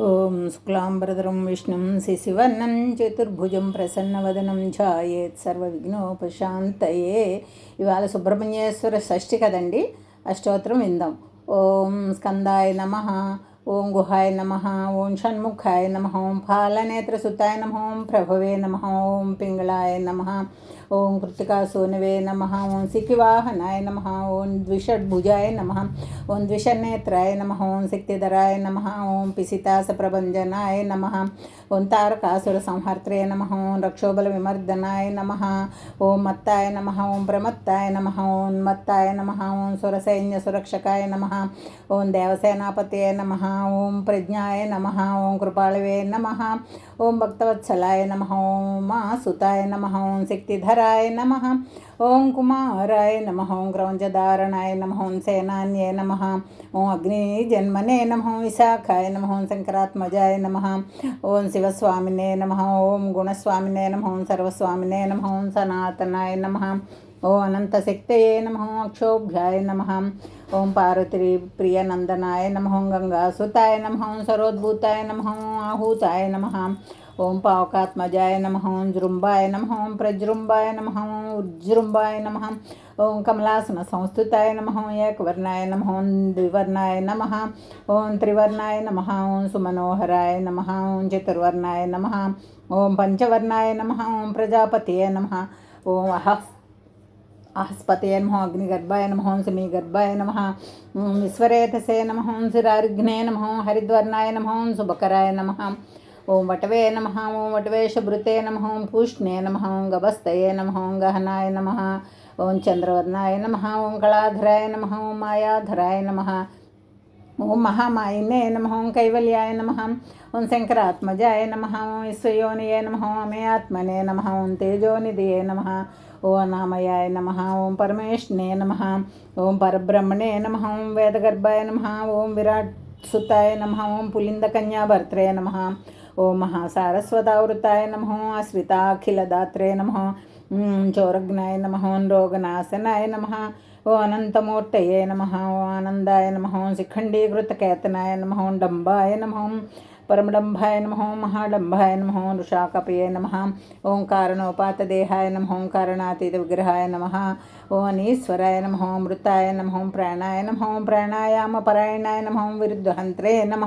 ఓం శుక్లాంబరధరం విష్ణుం శిశివర్ణం చతుర్భుజం ప్రసన్నవదనం ఛాయేత్ సర్వ సర్వవిఘ్నోపశాంతయే. ఇవాళ సుబ్రహ్మణ్యేశ్వర షష్ఠి కదండి. అష్టోత్తరం విందాం. ఓం స్కందాయ నమ. ఓం గుహాయ నమ ఓం షణ్ముఖాయ నమ ఓం ఫాలనేత్రసుతాయ నమ ఓం ప్రభవే నమ ఓం పింగళాయ నమ ఓం కృతికాసూనవే నమ ఓం సికివాహనాయ నమ ఓం ద్విషడ్భుజాయ నమ ఓం ద్విషనేత్రాయ నమ ఓం శక్తిధరాయ నమ ఓం పిసితాసప్రభంజనాయ నమ ఓం తారకాసుర సంహర్త్రే నమ ఓం రక్షోబల విమర్దనాయ నమ ఓం మత్తాయ నమ ఓం ప్రమత్తాయ నమ ఓం మత్తాయ నమ ఓం సురసైన్య సురక్షకాయ నమ ఓం దేవసేనాపతయ నమ ओम प्रज्ञाय नम ओं कृपालवे नम ओं भक्तवत्सलाय नम ॐ मासुताय नम ओं शक्तिधराय नम ओं कुमाराय नम ओं क्रौञ्जधारणाय नम ओं सेनान्ये नम ओं अग्निजन्मने नमः विशाखाय नम ओं शङ्करात्मजाय नम ओं शिवस्वामिने नम ओं गुणस्वामिने नम ओं सर्वस्वामिने नम ओं सनातनाय नमः ओ नम अक्षोभ्याय नम ओं ॐ पार्वती प्रियनन्दनाय नम गंगासुताय नम सरोद्भूताय नम आहूताय नम ओं पावकात्मजाय नम जृंबाय नम नमः ॐ प्रजृम्बाय नम ॐ नम ओं कमलासन कमलासनसंस्थिताय नम एकवर्णाय नम ओं द्विवर्णाय नम ओं त्रिवर्णाय नमः सुमनोहराय नम ओं चतुर्वर्णाय नम ओं पञ्चवर्णाय नम ओं प्रजापतये नम ओं अह ఆహస్పతయ నమ అగ్నిగర్భాయ నమ హోం సమీ గర్భాయ నమ విశ్వరేతసే నమ హోం శిరారిఘ్నే నమ హోం హరిద్వర్ణాయ నమ హోం శుభకరాయ నమ ఓం వటవే నమ ఓం వటవేషభృతే నమ ఓం పూష్ణే నమ ఓం గభస్తయే నమ గహనాయ నమ ఓం చంద్రవర్ణాయ నమ ఓం కళాధరాయ నమ ఓం మాయాధరాయ నమ ओम महामाइने नम ओं कैवल्याय नम ओं शंकरात्मजाय नम ओं विश्वयोनिये नम अमे आत्मने नम ओं तेजोनिधिये नम ओं नामयाय नम ओं परमेष्णे नम ओं परब्रह्मणे नम ओं वेदगर्भाय नम ओं विराट सुताय नम ओं पुलिंदकन्याभर्त्रे नम ओं महासारस्वतावृताय नम अस्मिताखिलदात्रे नम चोरघ्नाय नम रोगनाशनाय नम ఓం నామయాయ నమ ఓం పరమేష్ణే నమ ఓం పరబ్రహ్మణే నమ ఓం వేదగర్భాయ నమ ఓం విరాట్ నమ ఓం పులిందకన్యాభర్త్రే నమ ఓం ఓ అనంతమూర్తయే నమ ఓ ఆనందాయ నమ శిఖండీకృతకేతనాయ నమ డంబాయ నమ పరమడంబాయ నమ మహాడంబాయ నమ ఋషాకపయే నమ ఓంకారణోపాతదేహాయ నమ ఓంకారణాతీత విగ్రహాయ నమ ఓ అనీశ్వరాయ నమ మృతాయ నమ ప్రాణాయ నమ ప్రాణాయామపరాయణాయ నమ విరుద్ధహంత్రే నమ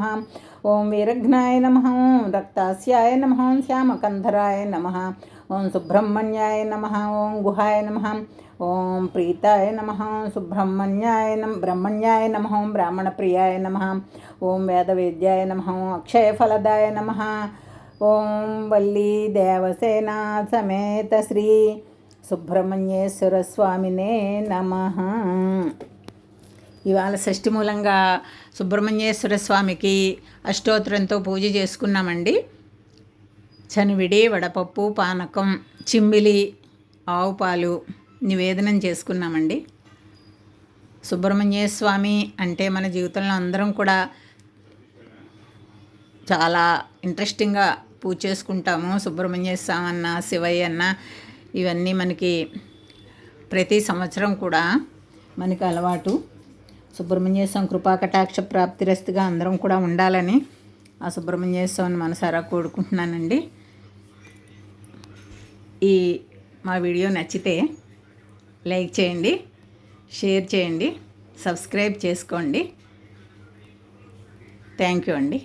ఓం వీరఘ్నాయ నమ రక్తాస్యాయ నమ శ్యామకంధరాయ నమ ఓం సుబ్రహ్మణ్యాయ నమ ఓం గుహాయ నమ ఓం ప్రీతాయ నమ సుబ్రహ్మణ్యాయ నమ బ్రహ్మణ్యాయ నమ బ్రాహ్మణప్రియాయ నమ ఓం వేదవేద్యాయ నమ అక్షయఫలదాయ నమ ఓం వల్లీ దేవసేనా సమేత శ్రీ సుబ్రహ్మణ్యేశ్వర స్వామినే నమ. ఇవాళ షష్ఠి మూలంగా సుబ్రహ్మణ్యేశ్వర స్వామికి అష్టోత్తరంతో పూజ చేసుకున్నామండి. చనివిడి వడపప్పు పానకం చిమ్మిలి ఆవు పాలు నివేదనం చేసుకున్నామండి. సుబ్రహ్మణ్య స్వామి అంటే మన జీవితంలో అందరం కూడా చాలా ఇంట్రెస్టింగ్గా పూజ చేసుకుంటాము. సుబ్రహ్మణ్య స్వామి అన్న శివయ్య అన్న ఇవన్నీ మనకి ప్రతి సంవత్సరం కూడా మనకి అలవాటు. సుబ్రహ్మణ్య స్వామి కృపాకటాక్ష ప్రాప్తిరస్తుగా అందరం కూడా ఉండాలని ఆ సుబ్రహ్మణ్య స్వామిని మనసారా కోరుకుంటున్నానండి. ఈ మా వీడియో నచ్చితే లైక్ చేయండి షేర్ చేయండి సబ్స్క్రైబ్ చేసుకోండి. థ్యాంక్ యూ అండి.